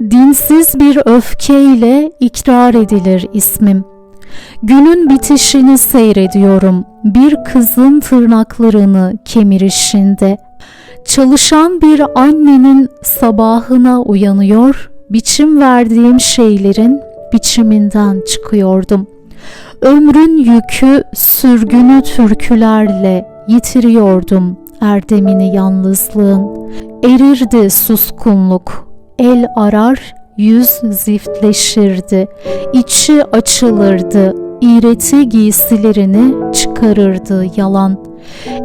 Dinsiz bir öfkeyle ikrar edilir ismim. Günün bitişini seyrediyorum bir kızın tırnaklarını kemirişinde. Çalışan bir annenin sabahına uyanıyor, biçim verdiğim şeylerin biçiminden çıkıyordum. Ömrün yükü sürgünü türkülerle yitiriyordum erdemini yalnızlığın. Erirdi suskunluk, el arar, yüz ziftleşirdi, içi açılırdı, iğreti giysilerini çıkarırdı yalan.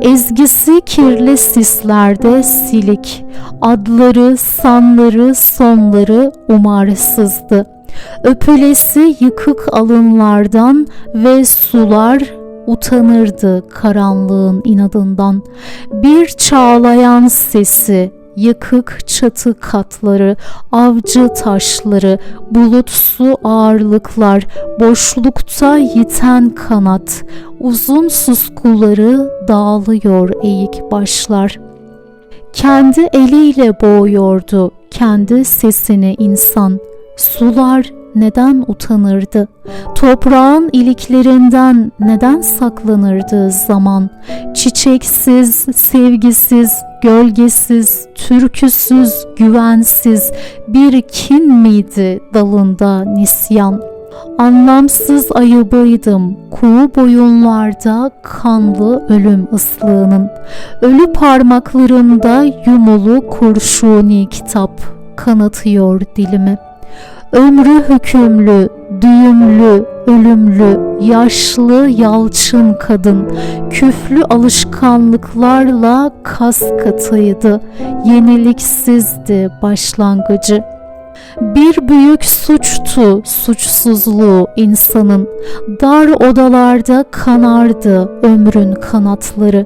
Ezgisi kirli sislerde silik, adları, sanları, sonları umarsızdı. Öpülesi yıkık alınlardan ve sular utanırdı karanlığın inadından. Bir çağlayan sesi, yıkık çatı katları, avcı taşları, bulutsu ağırlıklar, boşlukta yiten kanat, uzun suskuları dağılıyor eğik başlar. Kendi eliyle boğuyordu kendi sesini insan. Sular neden utanırdı? Toprağın iliklerinden neden saklanırdı zaman? Çiçeksiz, sevgisiz, gölgesiz, türküsüz, güvensiz bir kin miydi dalında nisyan? Anlamsız ayıbıydım kuğu boyunlarda kanlı ölüm ıslığının. Ölü parmaklarımda yumulu kurşuni kitap kanatıyor dilimi. Ömrü hükümlü, düğümlü, ölümlü, yaşlı, yalçın kadın, küflü alışkanlıklarla kas katıydı, yeniliksizdi başlangıcı. Bir büyük suçtu suçsuzluğu insanın. Dar odalarda kanardı ömrün kanatları.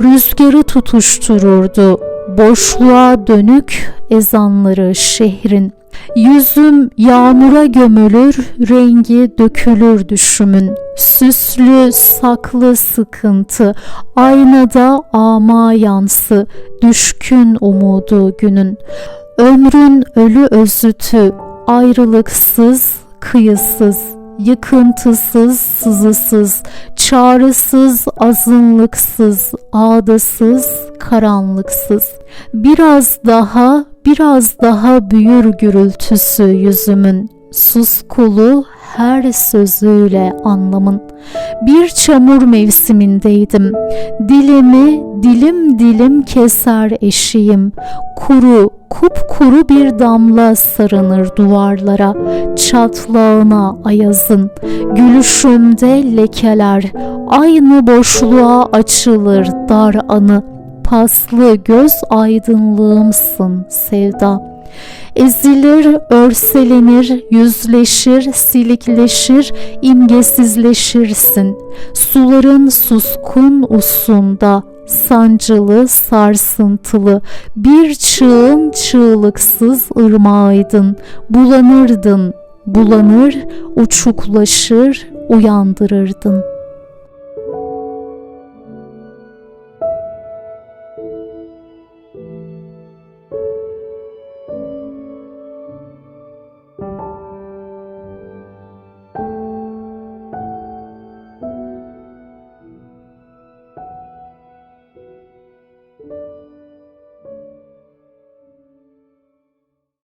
Rüzgarı tutuştururdu boşluğa dönük ezanları şehrin. Yüzüm yağmura gömülür, rengi dökülür düşümün. Süslü, saklı sıkıntı, aynada ama yansı, düşkün umudu günün. Ömrün ölü özütü, ayrılıksız, kıyısız, yıkıntısız, sızısız, çağrısız, azınlıksız, ağdasız, karanlıksız. Biraz daha, biraz daha büyür gürültüsü yüzümün, suskulu her sözüyle anlamın. Bir çamur mevsimindeydim. Dilimi dilim dilim keser eşiğim. Kuru, kupkuru bir damla sarınır duvarlara, çatlağına ayazın. Gülüşümde lekeler, aynı boşluğa açılır dar anı. Paslı göz aydınlığımsın sevda. Ezilir, örselenir, yüzleşir, silikleşir, imgesizleşirsin. Suların suskun usunda, sancılı, sarsıntılı, bir çığın çığlıksız ırmağıydın, bulanırdın, bulanır, uçuklaşır, uyandırırdın.''